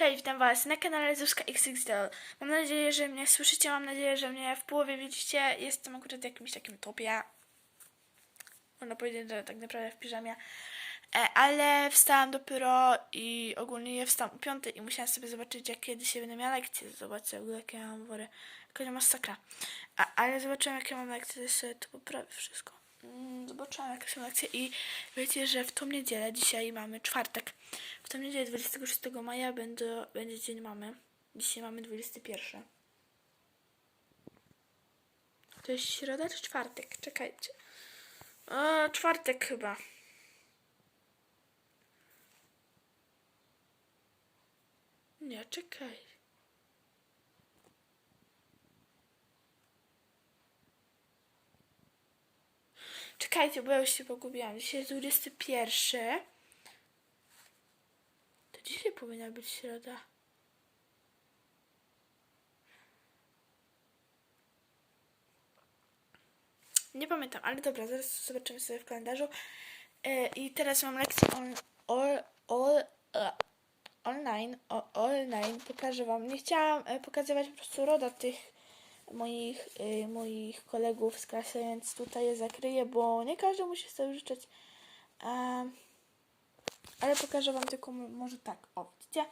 Cześć, witam Was na kanale Zuzka XXL. Mam nadzieję, że mnie słyszycie, mam nadzieję, że mnie w połowie widzicie. Jestem akurat w jakimś takim topie. Można powiedzieć, że tak naprawdę w piżamie. E, ale wstałam dopiero i ogólnie wstałam o piątej i musiałam sobie zobaczyć, jakie dzisiaj będę miała lekcje. Zobaczcie, w jakie ja mam wory. Jaka masakra. A, ale zobaczyłam, jakie mam lekcje, to sobie to poprawię wszystko. Mm, Zobaczyłam, jakie są lekcje i wiecie, że w tą niedzielę, dzisiaj mamy czwartek, w tą niedzielę 26 maja będzie, będzie Dzień Mamy. Dzisiaj mamy 21. To jest środa czy czwartek? Czekajcie. O, czwartek chyba. Nie, czekaj. Czekajcie, bo ja już się pogubiłam. Dzisiaj jest 21. To dzisiaj powinna być środa. Nie pamiętam, ale dobra, zaraz zobaczymy sobie w kalendarzu. E, I teraz mam lekcję on, all, all, e, online, o, online. Pokażę Wam. Nie chciałam e, pokazywać po prostu roda tych moich, e, moich kolegów z klasy, więc tutaj je zakryję, bo nie każdy musi sobie życzyć. Em, ale pokażę Wam tylko mo- może tak. O, widzicie?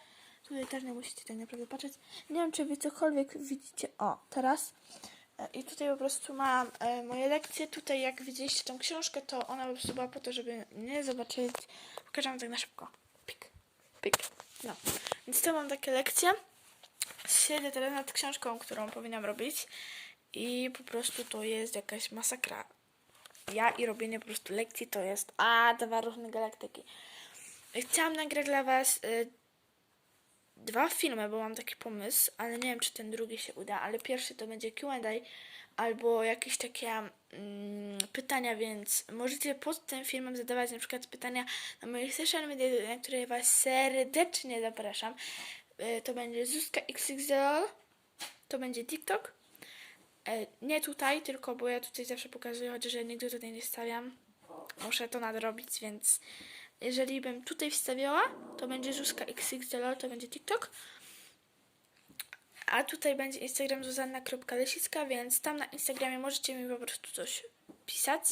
Tutaj też nie musicie tak naprawdę patrzeć. Nie wiem, czy wy cokolwiek widzicie. O, teraz. E, I tutaj po prostu mam e, moje lekcje. Tutaj jak widzieliście tą książkę, to ona po była po to, żeby nie zobaczyć. Pokażę wam tak na szybko. Pik, pik. No. Więc to mam takie lekcje. Siedzę teraz nad książką, którą powinnam robić. I po prostu to jest jakaś masakra. Ja i robienie po prostu lekcji to jest a dwa różne galaktyki. Chciałam nagrać dla was y, dwa filmy, bo mam taki pomysł, ale nie wiem, czy ten drugi się uda, ale pierwszy to będzie Q&A albo jakieś takie mm, pytania, więc możecie pod tym filmem zadawać na przykład pytania na moich social media, na które was serdecznie zapraszam. Y, To będzie Zuzka XXL, to będzie TikTok. E, Nie tutaj, tylko bo ja tutaj zawsze pokazuję, chociaż ja nigdy tutaj nie stawiam. Muszę to nadrobić, więc jeżeli bym tutaj wstawiała, to będzie Zuzka XXL, to będzie TikTok. A tutaj będzie Instagram zuzanna.lesicka, więc tam na Instagramie możecie mi po prostu coś pisać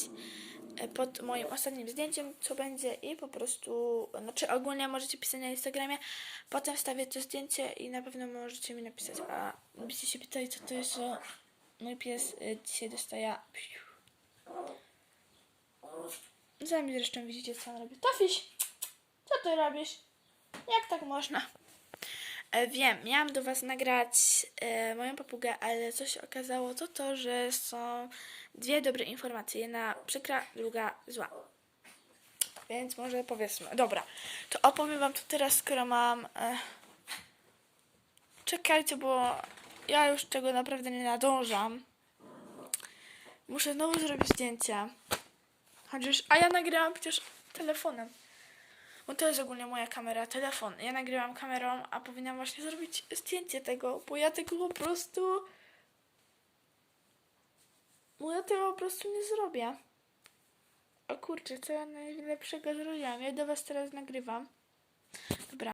e, pod moim ostatnim zdjęciem, co będzie i po prostu, znaczy ogólnie możecie pisać na Instagramie, potem wstawię to zdjęcie i na pewno możecie mi napisać, a byście się pytali, co to jest, że mój pies y, dzisiaj dostaje Sami zresztą widzicie, co on robi. Tofiś, co ty robisz? Jak tak można? E, wiem, miałam do Was nagrać e, moją papugę, ale co się okazało, to to, że są dwie dobre informacje. Jedna przykra, druga zła. Więc może powiedzmy. Dobra, to opowiem Wam to teraz, skoro mam... E... Czekajcie, bo ja już tego naprawdę nie nadążam. Muszę znowu zrobić zdjęcia. Chociaż, a ja nagrałam przecież telefonem. Bo to jest ogólnie moja kamera, telefon. Ja nagrywam kamerą, a powinnam właśnie zrobić zdjęcie tego, bo ja tego po prostu. Bo ja tego po prostu nie zrobię. O kurczę, co ja najlepszego zrobiłam? Ja do was teraz nagrywam. Dobra.